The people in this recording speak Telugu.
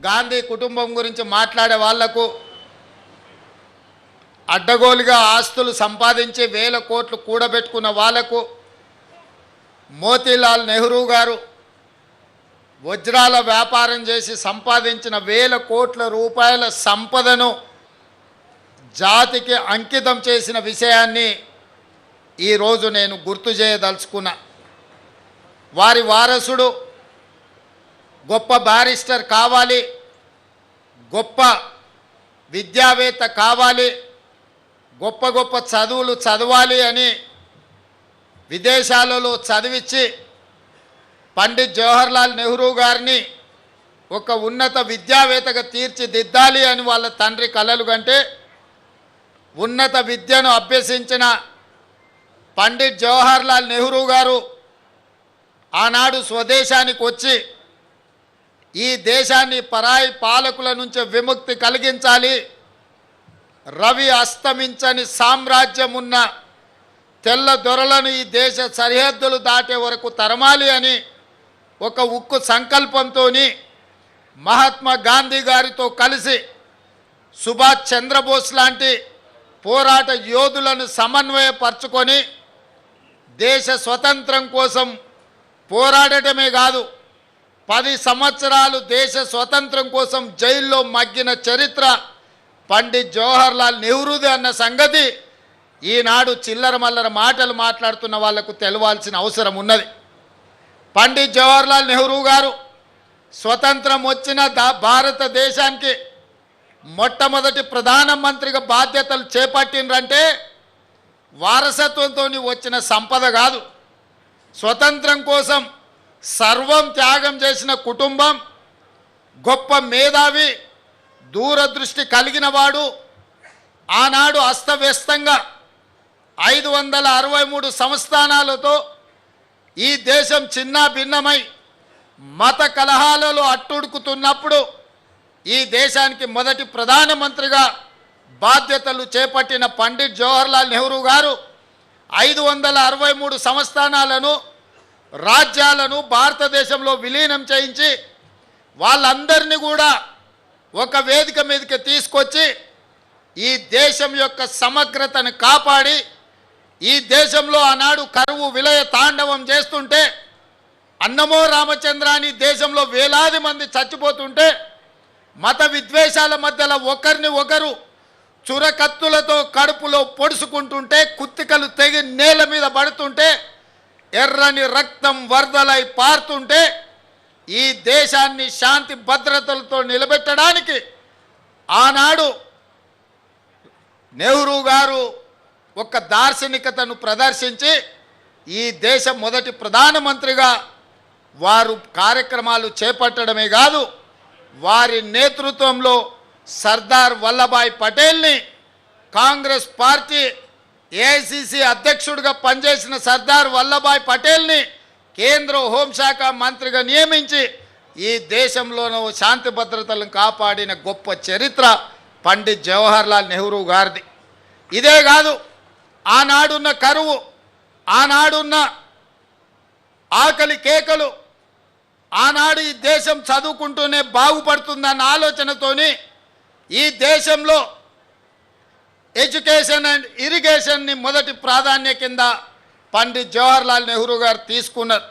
గాంధీ కుటుంబం గురించి మాట్లాడే వాళ్ళకు అడ్డగోలుగా ఆస్తులు సంపాదించి వేల కోట్లు కూడబెట్టుకున్న వాళ్ళకు మోతీలాల్ నెహ్రూ గారు వజ్రాల వ్యాపారం చేసి సంపాదించిన వేల కోట్ల రూపాయల సంపదను జాతికి అంకితం చేసిన విషయాన్ని ఈరోజు నేను గుర్తు చేయదలుచుకున్నా. వారి వారసుడు గొప్ప బారిస్టర్ కావాలి గొప్ప విద్యావేత్త కావాలి గొప్ప గొప్ప చదువులు చదవాలి అని విదేశాలలో చదివించి పండిత్ జవహర్లాల్ నెహ్రూ గారిని ఒక ఉన్నత విద్యావేత్తగా తీర్చిదిద్దాలి అని వాళ్ళ తండ్రి కలలు కంటే ఉన్నత విద్యను అభ్యసించిన పండిత్ జవహర్లాల్ నెహ్రూ గారు ఆనాడు స్వదేశానికి వచ్చి ఈ దేశాన్ని పరాయి పాలకుల నుంచి విముక్తి కలిగించాలి. రవి అస్తమించని సామ్రాజ్యం ఉన్న తెల్ల దొరలను ఈ దేశ సరిహద్దులు దాటే వరకు తరమాలి అని ఒక ఉక్కు సంకల్పంతో మహాత్మా గాంధీ గారితో కలిసి సుభాష్ చంద్రబోస్ లాంటి పోరాట యోధులను సమన్వయపరచుకొని దేశ స్వతంత్రం కోసం పోరాడటమే కాదు పది సంవత్సరాలు దేశ స్వతంత్రం కోసం జైల్లో మగ్గిన చరిత్ర పండిత్ జవహర్లాల్ నెహ్రూది అన్న సంగతి ఈనాడు చిల్లర మల్లర మాటలు మాట్లాడుతున్న వాళ్ళకు తెలవాల్సిన అవసరం ఉన్నది. పండిత్ జవహర్లాల్ నెహ్రూ గారు స్వతంత్రం వచ్చిన దా భారతదేశానికి మొట్టమొదటి ప్రధానమంత్రిగా బాధ్యతలు చేపట్టినరంటే వారసత్వంతో వచ్చిన సంపద కాదు. స్వతంత్రం కోసం సర్వం త్యాగం చేసిన కుటుంబం గొప్ప మేధావి దూరదృష్టి కలిగిన వాడు ఆనాడు అస్తవ్యస్తంగా ఐదు వందల అరవై మూడు సంస్థానాలతో ఈ దేశం చిన్న భిన్నమై మత కలహాలలో అట్టుడుకుతున్నప్పుడు ఈ దేశానికి మొదటి ప్రధానమంత్రిగా బాధ్యతలు చేపట్టిన పండిట్ జవహర్లాల్ నెహ్రూ గారు ఐదు వందల అరవై మూడు సంస్థానాలను రాజ్యాలను భారతదేశంలో విలీనం చేయించి వాళ్ళందరినీ కూడా ఒక వేదిక మీదకి తీసుకొచ్చి ఈ దేశం యొక్క సమగ్రతను కాపాడి ఈ దేశంలో ఆనాడు కరువు విలయ తాండవం చేస్తుంటే అన్నమో రామచంద్రాని దేశంలో వేలాది మంది చచ్చిపోతుంటే మత విద్వేషాల మధ్యలో ఒకరిని ఒకరు చురకత్తులతో కడుపులో పొడుచుకుంటుంటే కుత్తికలు తెగి నేల మీద పడుతుంటే ఎర్రని రక్తం వరదలై పారుతుంటే ఈ దేశాన్ని శాంతి భద్రతలతో నిలబెట్టడానికి ఆనాడు నెహ్రూ గారు ఒక దార్శనికతను ప్రదర్శించి ఈ దేశం మొదటి ప్రధానమంత్రిగా వారు కార్యక్రమాలు చేపట్టడమే కాదు వారి నేతృత్వంలో సర్దార్ వల్లభాయ్ పటేల్ని కాంగ్రెస్ పార్టీ ఏఐసిసి అధ్యక్షుడిగా పనిచేసిన సర్దార్ వల్లభాయ్ పటేల్ని కేంద్ర హోంశాఖ మంత్రిగా నియమించి ఈ దేశంలోనూ శాంతి భద్రతలను కాపాడిన గొప్ప చరిత్ర పండిత్ జవహర్లాల్ నెహ్రూ గారిది. ఇదే కాదు ఆనాడున్న కరువు ఆనాడున్న ఆకలి కేకలు ఆనాడు ఈ దేశం చదువుకుంటూనే బాగుపడుతుందన్న ఆలోచనతోని ఈ దేశంలో ఎడ్యుకేషన్ అండ్ ఇరిగేషన్ని మొదటి ప్రాధాన్య కింద పండిత్ జవహర్లాల్ నెహ్రూ గారు తీసుకున్నారు.